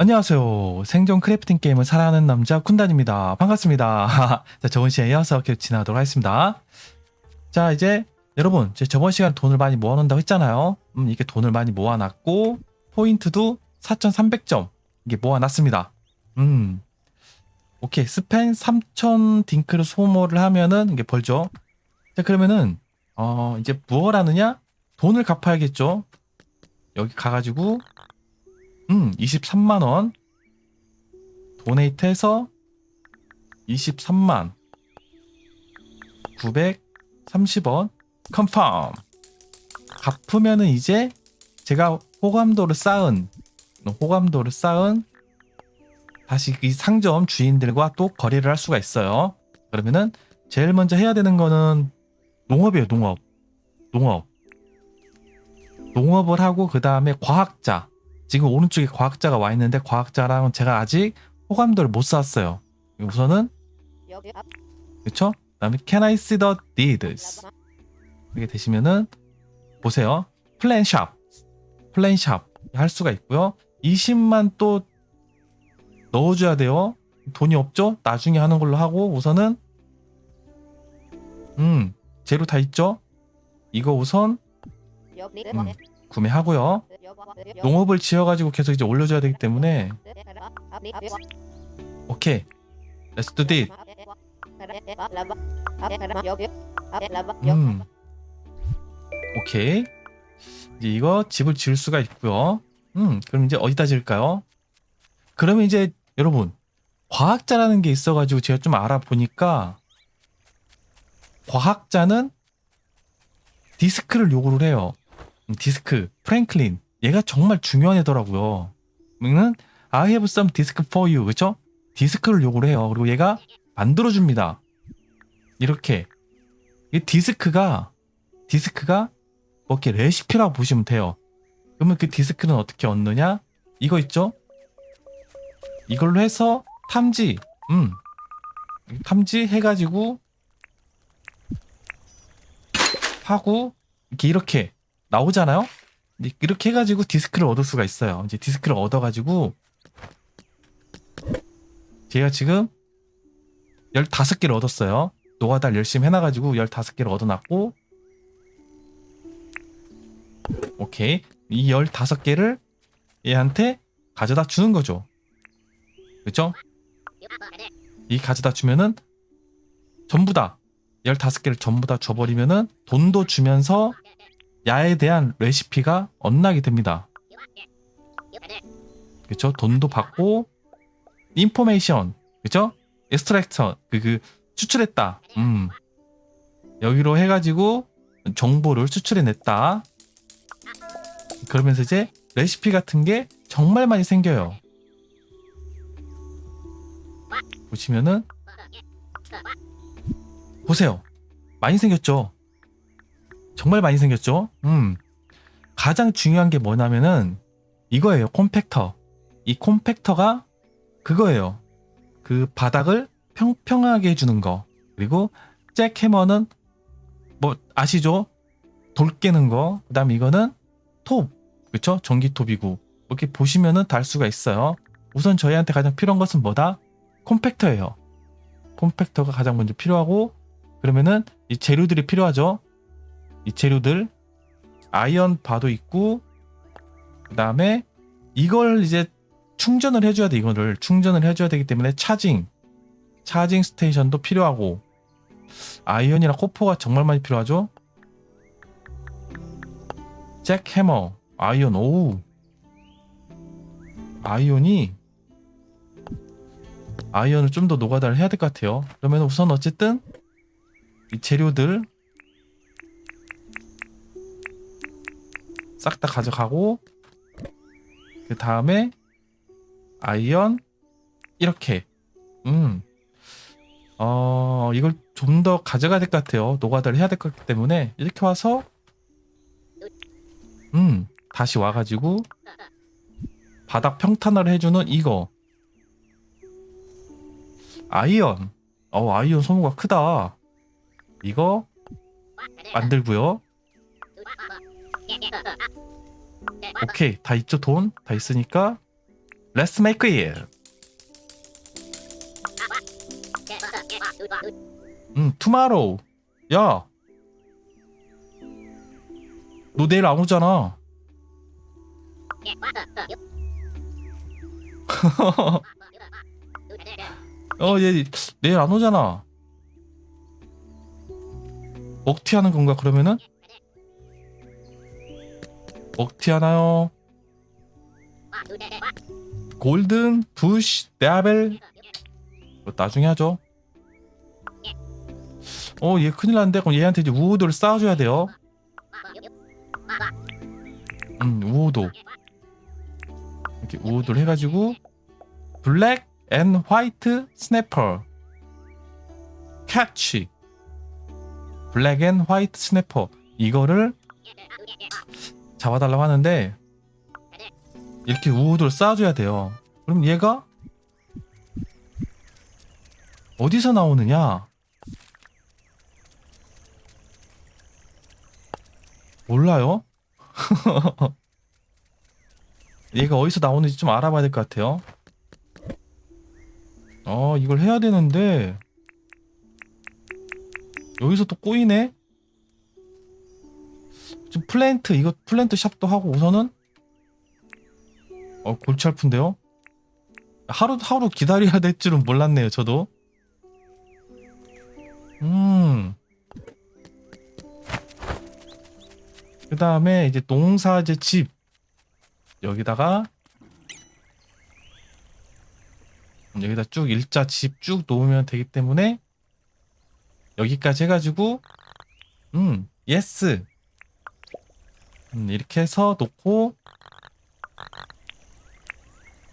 안녕하세요. 생존 크래프팅 게임을 사랑하는 남자 쿤단입니다. 반갑습니다. 자, 저번 시간에 이어서 계속 진행하도록 하겠습니다. 자, 이제 여러분, 제 저번 시간 돈을 많이 모아놓는다고 했잖아요. 음, 이게 돈을 많이 모아놨고, 포인트도 4,300점 이게 모아놨습니다. 음, 오케이. 스펜 3,000 딩크를 소모를 하면은 이게 벌죠. 자, 그러면은, 어, 이제 무엇 하느냐? 돈을 갚아야겠죠. 여기 가가지고, 음, 23만 원. 도네이트해서 23만 930원 컨펌 갚으면은 이제 제가 호감도를 쌓은 호감도를 쌓은 다시 이 상점 주인들과 또 거래를 할 수가 있어요. 그러면은 제일 먼저 해야 되는 거는 농업이에요, 농업. 농업. 농업을 하고 그 다음에 과학자. 지금 오른쪽에 과학자가 와 있는데 과학자랑은 제가 아직 호감도를 못 쌓았어요. 우선은 그렇죠? 그다음에 Can I see the deeds? 이렇게 되시면은 보세요. 플랜 샵, 플랜 샵 할 수가 있고요. 20만 또 넣어줘야 돼요. 돈이 없죠? 나중에 하는 걸로 하고 우선은 음 재료 다 있죠? 이거 우선 음, 구매하고요. 농업을 지어가지고 계속 이제 올려줘야 되기 때문에. 오케이. Let's do this. 음. 오케이. 이제 이거 집을 지을 수가 있고요. 음 그럼 이제 어디다 지을까요? 그러면 이제 여러분 과학자라는 게 있어가지고 제가 좀 알아보니까 과학자는 디스크를 요구를 해요. 음, 디스크 프랭클린. 얘가 정말 중요한 애더라고요. 는 I have some disk for you. 그쵸? 디스크를 요구를 해요. 그리고 얘가 만들어줍니다. 이렇게. 이 디스크가 디스크가 뭐 이렇게 레시피라고 보시면 돼요. 그러면 그 디스크는 어떻게 얻느냐? 이거 있죠? 이걸로 해서 탐지, 음, 탐지 해가지고 하고 이렇게 이렇게 나오잖아요. 이렇게 해가지고 디스크를 얻을 수가 있어요. 이제 디스크를 얻어가지고 제가 지금 15개를 얻었어요. 노가다를 열심히 해놔가지고 15개를 얻어놨고 오케이 이 15개를 얘한테 가져다 주는 거죠 그쵸? 이 가져다 주면은 전부 다 15개를 전부 다 줘버리면은 돈도 주면서 야에 대한 레시피가 얻나게 됩니다 그쵸? 돈도 받고 인포메이션 그쵸? 에스트랙터 그, 그 추출했다. 음. 여기로 해가지고 정보를 추출해냈다. 그러면서 이제 레시피 같은 게 정말 많이 생겨요. 보시면은 보세요. 많이 생겼죠. 정말 많이 생겼죠. 음. 가장 중요한 게 뭐냐면은 이거예요. 콤팩터. 이 콤팩터가 그거예요. 그 바닥을 평평하게 해주는 거 그리고 잭해머는 뭐 아시죠? 돌 깨는 거 그 다음 에 이거는 톱 그쵸? 전기톱이고 이렇게 보시면은 달 수가 있어요 우선 저희한테 가장 필요한 것은 뭐다? 콤팩터예요 콤팩터가 가장 먼저 필요하고 그러면은 이 재료들이 필요하죠 이 재료들 아이언 바도 있고 그 다음에 이걸 이제 충전을 해줘야 돼 이거를 충전을 해줘야 되기 때문에 차징 차징 스테이션도 필요하고 아이언이랑 코포가 정말 많이 필요하죠. 잭 해머, 아이언, 오우. 아이언이 아이언을 좀 더 노가다를 해야 될 것 같아요. 그러면 우선 어쨌든 이 재료들 싹 다 가져가고 그 다음에 아이언 이렇게. 음. 어, 이걸 좀 더 가져가야 될 것 같아요. 노가다를 해야 될 것 같기 때문에. 이렇게 와서 음, 다시 와 가지고 바닥 평탄화를 해 주는 이거. 아이언. 어 아이언 소모가 크다. 이거 만들고요 오케이 다 있죠 돈 다 있으니까 Let's make it. 음, tomorrow. 야. 너 내일 안 오잖아. 어, 얘 내일 안 오잖아. 먹튀 하는 건가 그러면은? 먹튀 하나요? 골든 부시 데벨 이거 나중에 하죠. 어, 얘 큰일 났는데 그럼 얘한테 이제 우호도를 쌓아줘야 돼요. 음, 우호도. 이렇게 우호도를 해가지고 블랙 앤 화이트 스냅퍼 캐치 블랙 앤 화이트 스냅퍼 이거를 잡아달라고 하는데 이렇게 우호도를 쌓아줘야 돼요. 그럼 얘가 어디서 나오느냐? 몰라요? 얘가 어디서 나오는지 좀 알아봐야 될 것 같아요. 어, 이걸 해야 되는데 여기서 또 꼬이네? 좀 플랜트 이거 플랜트 샵도 하고 우선은 어 골치 아픈데요? 하루 하루 기다려야 될 줄은 몰랐네요 저도 음. 그 다음에 이제 농사제 집 여기다가 여기다 쭉 일자 집 쭉 놓으면 되기 때문에 여기까지 해가지고 음 예스 음, 이렇게 해서 놓고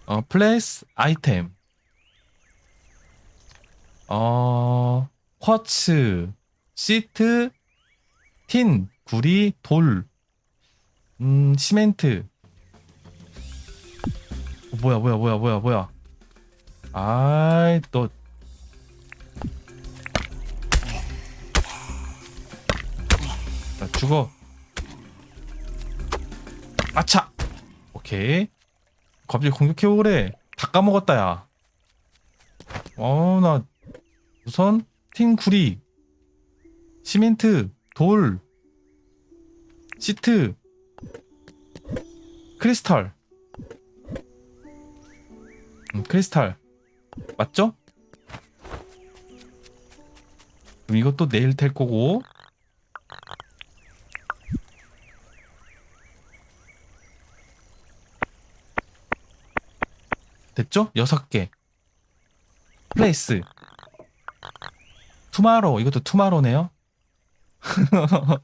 어 플레이스 아이템 어 쿼츠 시트 틴 구리 돌. 음, 시멘트 어, 뭐야 뭐야 뭐야 뭐야 뭐야. 아이 또. 자, 죽어 아차. 오케이. 갑자기 공격해오래. 다 까먹었다 야. 어, 나 우선 틴구리. 시멘트 돌 시트 크리스탈. 음, 크리스탈. 맞죠? 그럼 이것도 내일 될 거고 됐죠? 여섯 개. 플레이스 투마로 이것도 투마로네요.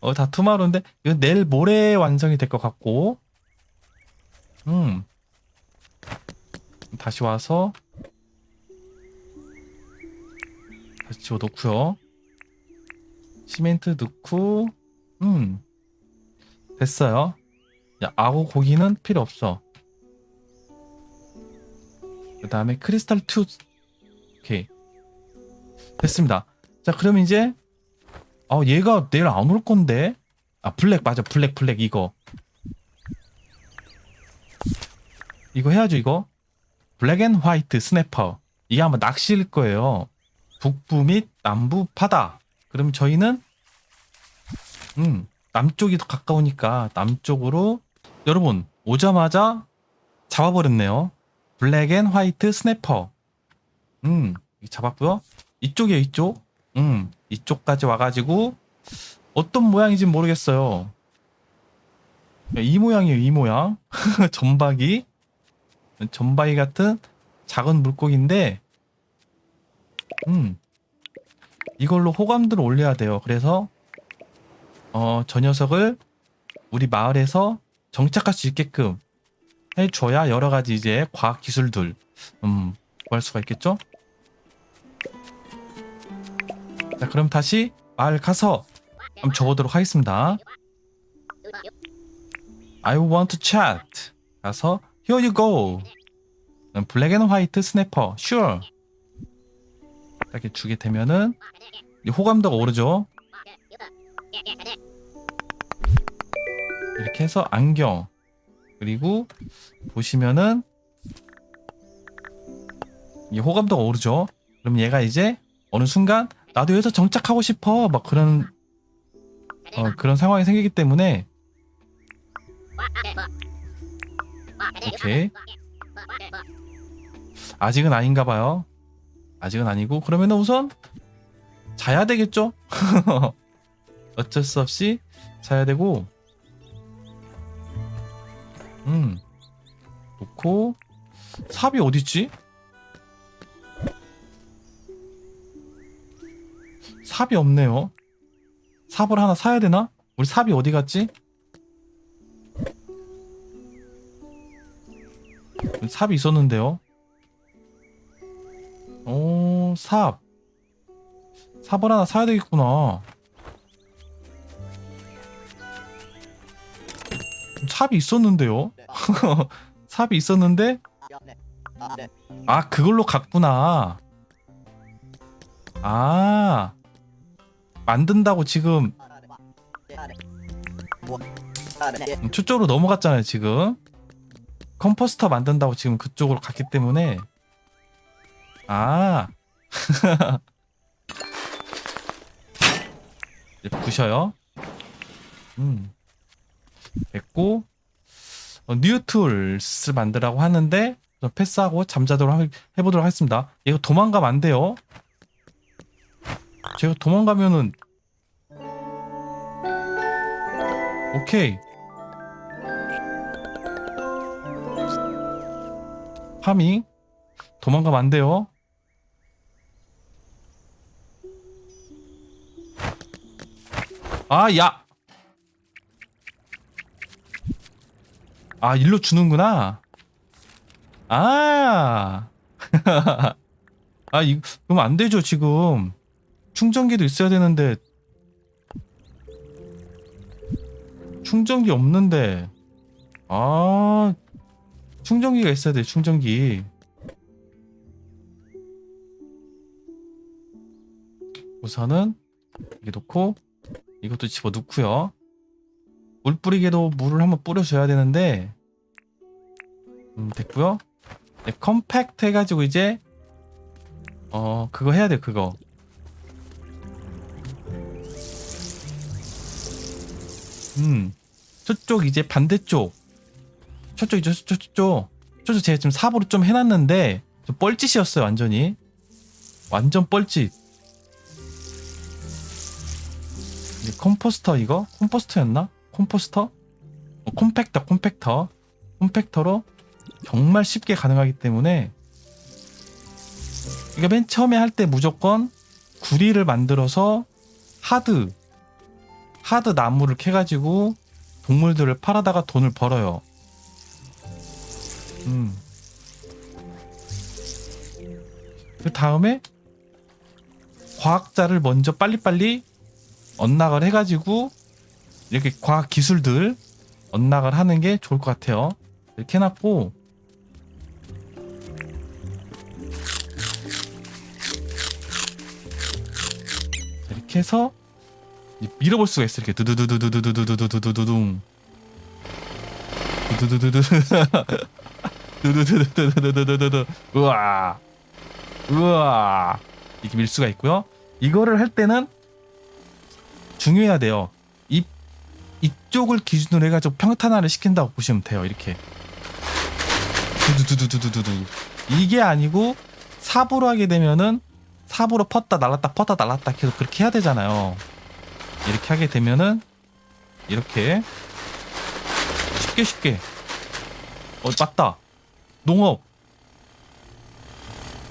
어 다 투마로인데 이건 내일 모레 완성이 될 것 같고. 음. 다시 와서 다시 집어 넣고요. 시멘트 넣고. 음. 됐어요. 야 아고 고기는 필요 없어 그 다음에 크리스탈 투. 오케이. 됐습니다. 자 그럼 이제 아 얘가 내일 안 올 건데? 아 블랙 맞아. 블랙 블랙 이거. 이거 해야죠 이거? 블랙 앤 화이트 스냅퍼. 이게 아마 낚시일 거예요. 북부 및 남부 바다. 그럼 저희는 음 남쪽이 더 가까우니까 남쪽으로 여러분 오자마자 잡아버렸네요 블랙 앤 화이트 스냅퍼. 음 잡았고요. 이쪽이에요 이쪽. 음 이쪽까지 와가지고 어떤 모양인지 모르겠어요. 이 모양이에요 이 모양. 점박이. 점박이 같은 작은 물고기인데 음 이걸로 호감들을 올려야 돼요. 그래서 어 저 녀석을 우리 마을에서 정착할 수 있게끔 해줘야 여러 가지 이제 과학 기술들 음 구할 수가 있겠죠? 자 그럼 다시 마을 가서 한번 적어도록 하겠습니다. I want to chat. 가서 here you go. 블랙 앤 화이트 스냅퍼 sure. 이렇게 주게 되면은 이 호감도가 오르죠. 이렇게 해서 안경 그리고 보시면은 이 호감도가 오르죠. 그럼 얘가 이제 어느 순간 나도 여기서 정착하고 싶어 막 그런 어, 그런 상황이 생기기 때문에 오케이 아직은 아닌가 봐요. 아직은 아니고 그러면 우선 자야 되겠죠? 어쩔 수 없이 자야 되고 음 놓고 삽이 어딨지? 삽이 없네요. 삽을 하나 사야 되나? 우리 삽이 어디 갔지? 삽이 있었는데요. 오, 삽. 삽을 하나 사야 되겠구나. 삽이 있었는데요. 삽이 있었는데 아 그걸로 갔구나. 아 만든다고 지금 음, 저쪽으로 넘어갔잖아요 지금. 컴포스터 만든다고 지금 그쪽으로 갔기 때문에 아 부셔요. 음 됐고 어, 뉴툴스 만들라고 하는데 좀 패스하고 잠자도록 하- 해보도록 하겠습니다. 얘가 도망가면 안 돼요. 제가 도망가면은 오케이 파밍 도망가면 안 돼요. 아, 야! 아, 일로 주는구나. 아. 아, 이, 그럼 안 되죠, 지금. 충전기도 있어야 되는데. 충전기 없는데. 아, 충전기가 있어야 돼, 충전기. 우선은 이렇게 놓고 이것도 집어 넣고요. 물 뿌리개도 물을 한번 뿌려줘야 되는데. 음, 됐고요. 네, 컴팩트 해가지고 이제 어 그거 해야 돼 그거. 음 저쪽 이제 반대쪽. 저쪽이죠 저쪽 저쪽 저쪽 제가 지금 삽으로 좀 해놨는데 좀 뻘짓이었어요 완전히. 완전 뻘짓. 이제 컴포스터 이거? 컴포스터였나 컴포스터 어, 콤팩터 콤팩터 콤팩터로 정말 쉽게 가능하기 때문에 이거 맨 처음에 할 때 무조건 구리를 만들어서 하드 하드 나무를 캐가지고 동물들을 팔아다가 돈을 벌어요. 음. 그 다음에 과학자를 먼저 빨리빨리 언락을 해가지고 이렇게 과학 기술들 언락을 하는 게 좋을 것 같아요. 이렇게 해놨고 이렇게 해서 밀어볼 수가 있어 이렇게 두두두두두두두두두두두둥 두두두두두 두두두두두두두두두 우와 우와 이렇게 밀 수가 있고요. 이거를 할 때는 중요해야 돼요. 이 이쪽을 기준으로 해가지고 평탄화를 시킨다고 보시면 돼요. 이렇게. 두두두두두두두 이게 아니고 삽으로 하게 되면은 삽으로 펐다 날랐다 펐다 날랐다 계속 그렇게 해야 되잖아요. 이렇게 하게 되면은 이렇게 쉽게 쉽게. 어 맞다. 농업.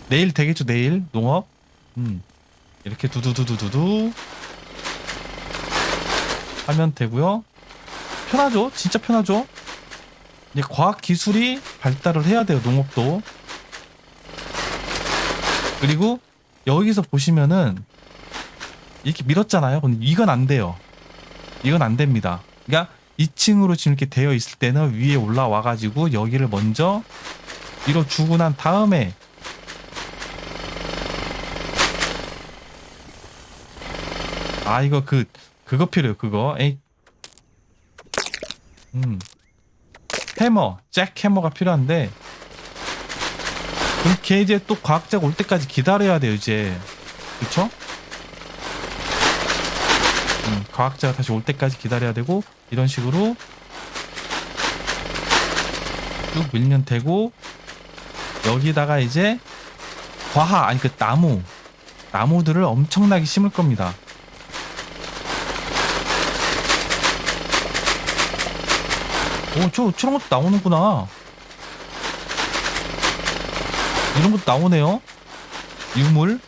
내일 되겠죠 내일? 농업? 음. 이렇게 두두두두두두 하면 되고요 편하죠 진짜 편하죠 이제 과학 기술이 발달을 해야 돼요 농업도 그리고 여기서 보시면은 이렇게 밀었잖아요. 근데 이건 안 돼요. 이건 안 됩니다. 그러니까 2층으로 지금 이렇게 되어 있을 때는 위에 올라와 가지고 여기를 먼저 밀어 주고 난 다음에 아 이거 그 그거 필요해요. 그거. 에이. 음. 해머, 잭 해머가 필요한데 그럼 걔 이제 또 과학자가 올 때까지 기다려야 돼요 이제 그쵸? 음, 과학자가 다시 올 때까지 기다려야 되고 이런 식으로 쭉 밀면 되고 여기다가 이제 과하 아니 그 나무 나무들을 엄청나게 심을 겁니다. 저, 저런 것도 나오는구나. 이런 것도 나오네요. 유물.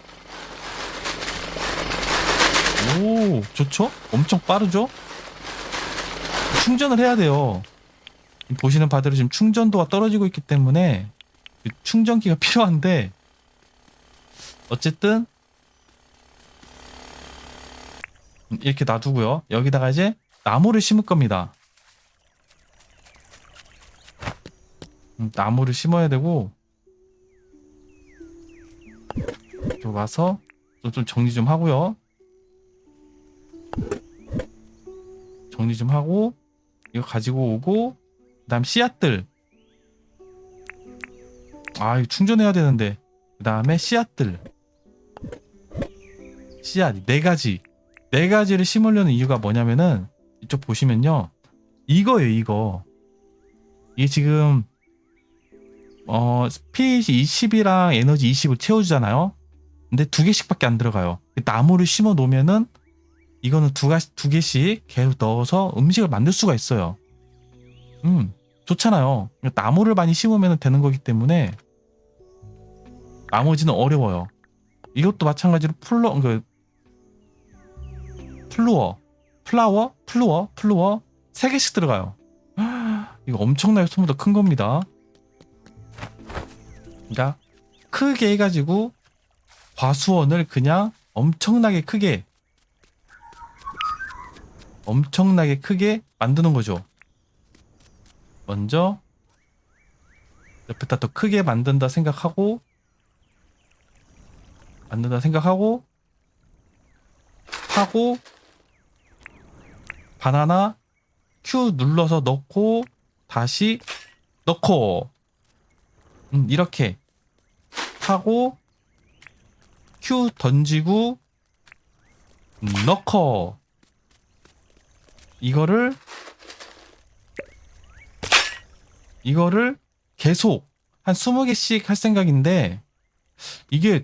오, 좋죠? 엄청 빠르죠? 충전을 해야 돼요. 보시는 바대로 지금 충전도가 떨어지고 있기 때문에 그 충전기가 필요한데 어쨌든 이렇게 놔두고요. 여기다가 이제 나무를 심을 겁니다. 나무를 심어야 되고 또 와서 좀, 좀 정리 좀 하고요. 정리 좀 하고 이거 가지고 오고 그다음 씨앗들. 아 이거 충전해야 되는데. 그다음에 씨앗들. 씨앗 네 가지. 네 가지를 심으려는 이유가 뭐냐면은 이쪽 보시면요. 이거예요 이거. 이게 지금 어 스피릿이 20이랑 에너지 20을 채워주잖아요. 근데 두 개씩밖에 안 들어가요. 나무를 심어 놓으면은 이거는 두, 가, 두 개씩 계속 넣어서 음식을 만들 수가 있어요. 음 좋잖아요. 나무를 많이 심으면 되는 거기 때문에 나머지는 어려워요. 이것도 마찬가지로 플러 그 플루어 플라워 플루어 플루어 세 개씩 들어가요. 이거 엄청나게 소모도 큰 겁니다 그러니까 크게 해가지고 과수원을 그냥 엄청나게 크게 엄청나게 크게 만드는 거죠. 먼저 옆에다 더 크게 만든다 생각하고 만든다 생각하고 하고 바나나 Q 눌러서 넣고 다시 넣고. 음, 이렇게 하고 Q 던지고 음, 넣고 이거를 이거를 계속 한 20개씩 할 생각인데 이게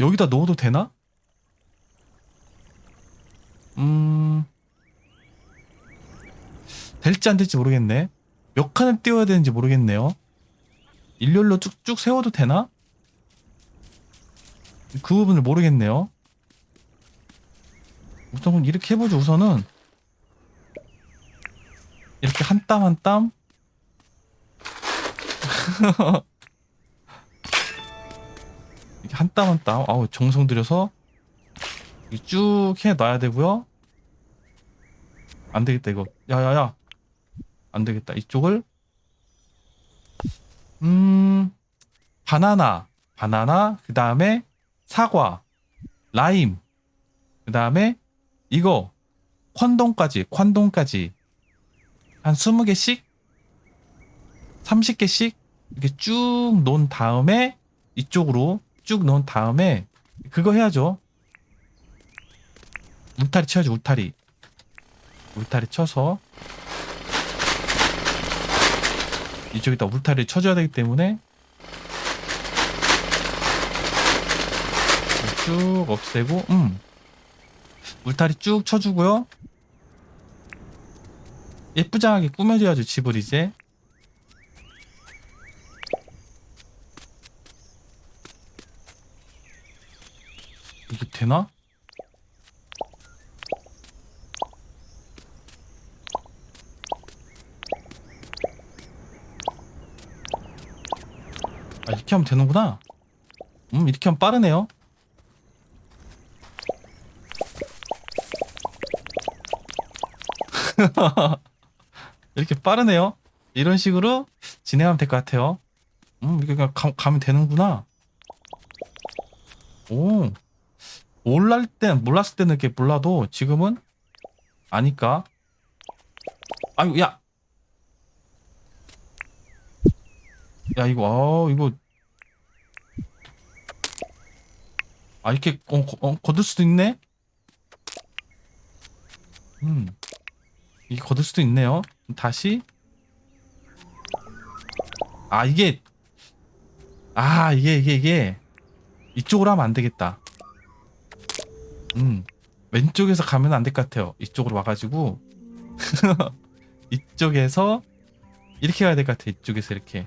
여기다 넣어도 되나? 음 될지 안 될지 모르겠네. 몇 칸을 띄워야 되는지 모르겠네요. 일렬로 쭉쭉 세워도 되나? 그 부분을 모르겠네요. 우선 이렇게 해보죠. 우선은 이렇게 한 땀 한 땀. 이렇게 한 땀 한 땀. 아우 정성 들여서 쭉 해 놔야 되고요. 안 되겠다 이거. 야야야. 안 되겠다. 이쪽을 음 바나나, 바나나, 그 다음에 사과, 라임, 그 다음에 이거 콘돔까지, 콘돔까지 한 20개씩, 30개씩 이렇게 쭉 놓은 다음에 이쪽으로 쭉 놓은 다음에 그거 해야죠. 울타리 쳐야죠, 울타리. 울타리 쳐서 이쪽에다 울타리를 쳐줘야 되기 때문에 쭉 없애고 음. 울타리 쭉 쳐주고요. 예쁘장하게 꾸며줘야죠 집을 이제. 이게 되나? 이렇게 하면 되는구나. 음, 이렇게 하면 빠르네요. 이렇게 빠르네요. 이런 식으로 진행하면 될 것 같아요. 음, 이렇게 그냥 가, 면 되는구나. 오. 몰랄 땐, 몰랐을 때는 이렇게 몰라도 지금은 아니까. 아이고, 야! 야, 이거, 아, 이거 아 이렇게 어, 거- 어, 거둘 수도 있네? 음. 이게 거둘 수도 있네요. 다시. 아 이게. 아 이게 이게 이게. 이쪽으로 하면 안 되겠다. 음. 왼쪽에서 가면 안 될 것 같아요. 이쪽으로 와가지고. 이쪽에서 이렇게 가야 될 것 같아 이쪽에서 이렇게.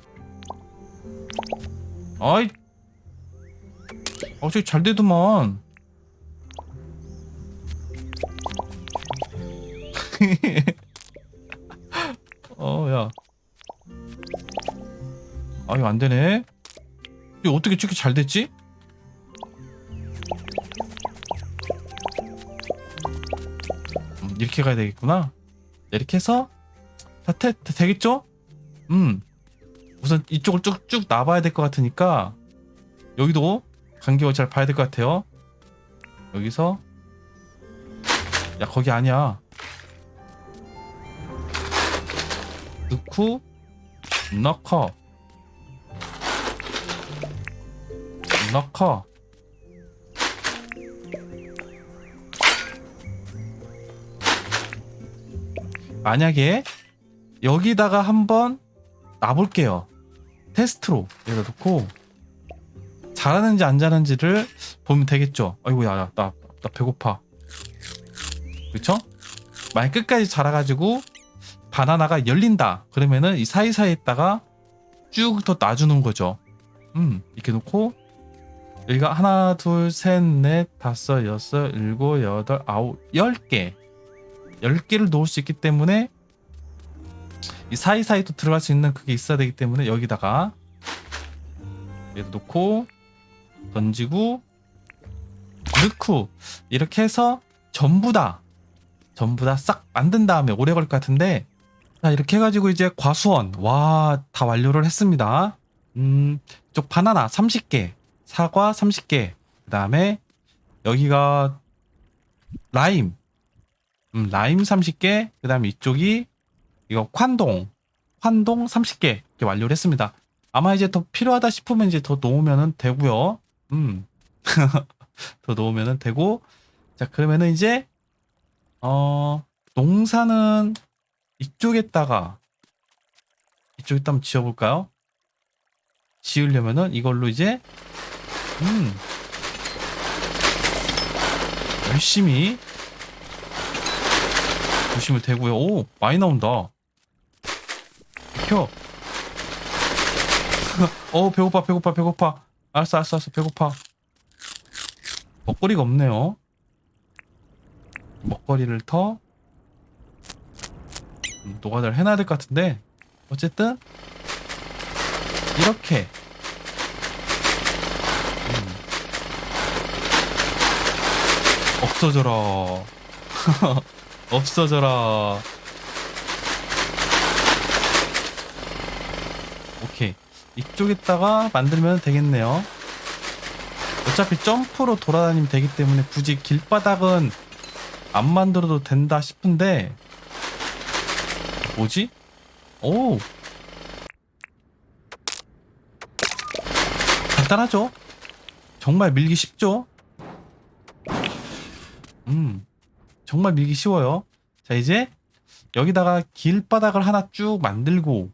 아이 어 저기 잘 되더만. 어야. 아 이거 안 되네. 이거 어떻게 저렇게 잘 됐지? 음, 이렇게 가야 되겠구나. 이렇게 해서 다 태, 다 되겠죠? 음. 우선 이쪽을 쭉쭉 놔봐야 될 것 같으니까 여기도 간격을 잘 봐야 될 것 같아요. 여기서. 야 거기 아니야. 넣고 넣고 넣고 만약에 여기다가 한번 놔볼게요. 테스트로 여기다 놓고 잘하는지 안 잘하는지를 보면 되겠죠. 아이고 야나 나, 나 배고파. 그쵸? 만약 끝까지 자라가지고 바나나가 열린다. 그러면은 이 사이사이에다가 쭉 더 놔주는 거죠. 음 이렇게 놓고 여기가 하나 둘 셋 넷 다섯 여섯 일곱 여덟 아홉 열 개. 열 개를 놓을 수 있기 때문에 이 사이사이도 들어갈 수 있는 그게 있어야 되기 때문에 여기다가 얘도 놓고 던지고 넣고 이렇게 해서 전부 다 전부 다 싹 만든 다음에 오래 걸릴 것 같은데 자 이렇게 해가지고 이제 과수원. 와 다 완료를 했습니다. 음 이쪽 바나나 30개 사과 30개 그 다음에 여기가 라임. 음, 라임 30개 그 다음에 이쪽이 이거 환동. 환동 30개 이렇게 완료를 했습니다. 아마 이제 더 필요하다 싶으면 이제 더 놓으면은 되고요 음. 더 놓으면은 되고 자 그러면은 이제 어 농사는 이쪽에다가 이쪽에다 한번 지어볼까요? 지으려면은 이걸로 이제 음 열심히 보시면 되고요. 오 많이 나온다. 켜. 어 배고파 배고파 배고파. 알았어 알았어 알았어 배고파. 먹거리가 없네요. 먹거리를 더 음, 노가다를 해놔야 될 것 같은데 어쨌든 이렇게 음. 없어져라 없어져라 오케 이 이쪽에다가 만들면 되겠네요 어차피 점프로 돌아다니면 되기 때문에 굳이 길바닥은 안 만들어도 된다 싶은데 뭐지? 오 간단하죠? 정말 밀기 쉽죠? 음 정말 밀기 쉬워요 자 이제 여기다가 길바닥을 하나 쭉 만들고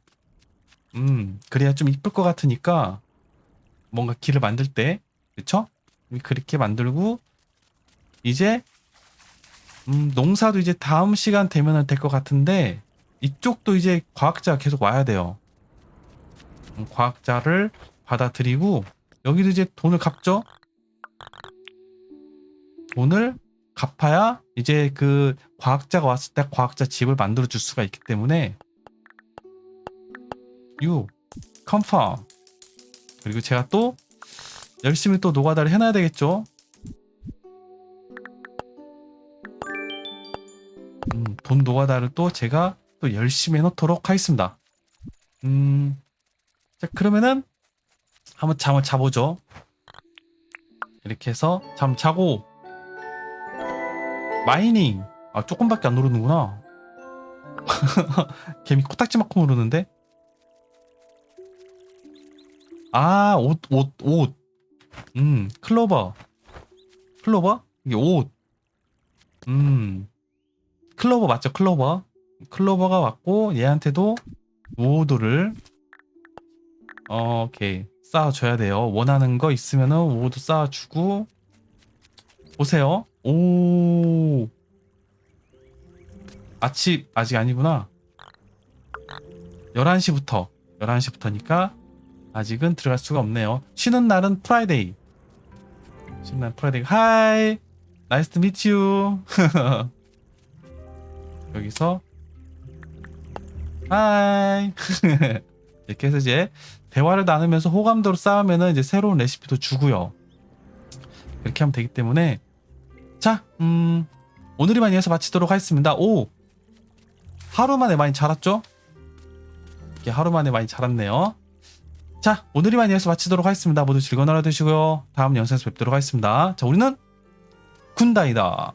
음 그래야 좀 이쁠 것 같으니까 뭔가 길을 만들 때 그쵸? 그렇게 만들고 이제 음, 농사도 이제 다음 시간 되면 될 것 같은데 이쪽도 이제 과학자가 계속 와야 돼요. 음, 과학자를 받아들이고 여기도 이제 돈을 갚죠. 돈을 갚아야 이제 그 과학자가 왔을 때 과학자 집을 만들어 줄 수가 있기 때문에 you confirm 그리고 제가 또 열심히 또 노가다를 해놔야 되겠죠. 음, 돈 노가다를 또 제가 또 열심히 해놓도록 하겠습니다. 음, 자 그러면은 한번 잠을 자보죠. 이렇게 해서 잠 자고 마이닝 아 조금밖에 안 누르는구나. 개미 코딱지만큼 누르는데 아, 옷, 옷, 옷. 음, 클로버. 클로버? 이게 옷. 음. 클로버 맞죠? 클로버. 클로버가 왔고, 얘한테도 우호도를, 어, 오케이. 쌓아줘야 돼요. 원하는 거 있으면은 우호도 쌓아주고, 보세요. 오. 아침, 아직 아니구나. 11시부터. 11시부터니까 아직은 들어갈 수가 없네요. 쉬는 날은 프라이데이. 쉬는 날 프라이데이. 하이. 나이스 투 미츠 유. 여기서 하이. 이렇게 해서 이제 대화를 나누면서 호감도로 쌓으면은 이제 새로운 레시피도 주고요. 이렇게 하면 되기 때문에 자, 음, 오늘이 많이 해서 마치도록 하겠습니다. 오, 하루 만에 많이 자랐죠? 이렇게 하루 만에 많이 자랐네요. 자, 오늘이 많이 해서 마치도록 하겠습니다. 모두 즐거운 하루 되시고요. 다음 영상에서 뵙도록 하겠습니다. 자, 우리는 군다이다.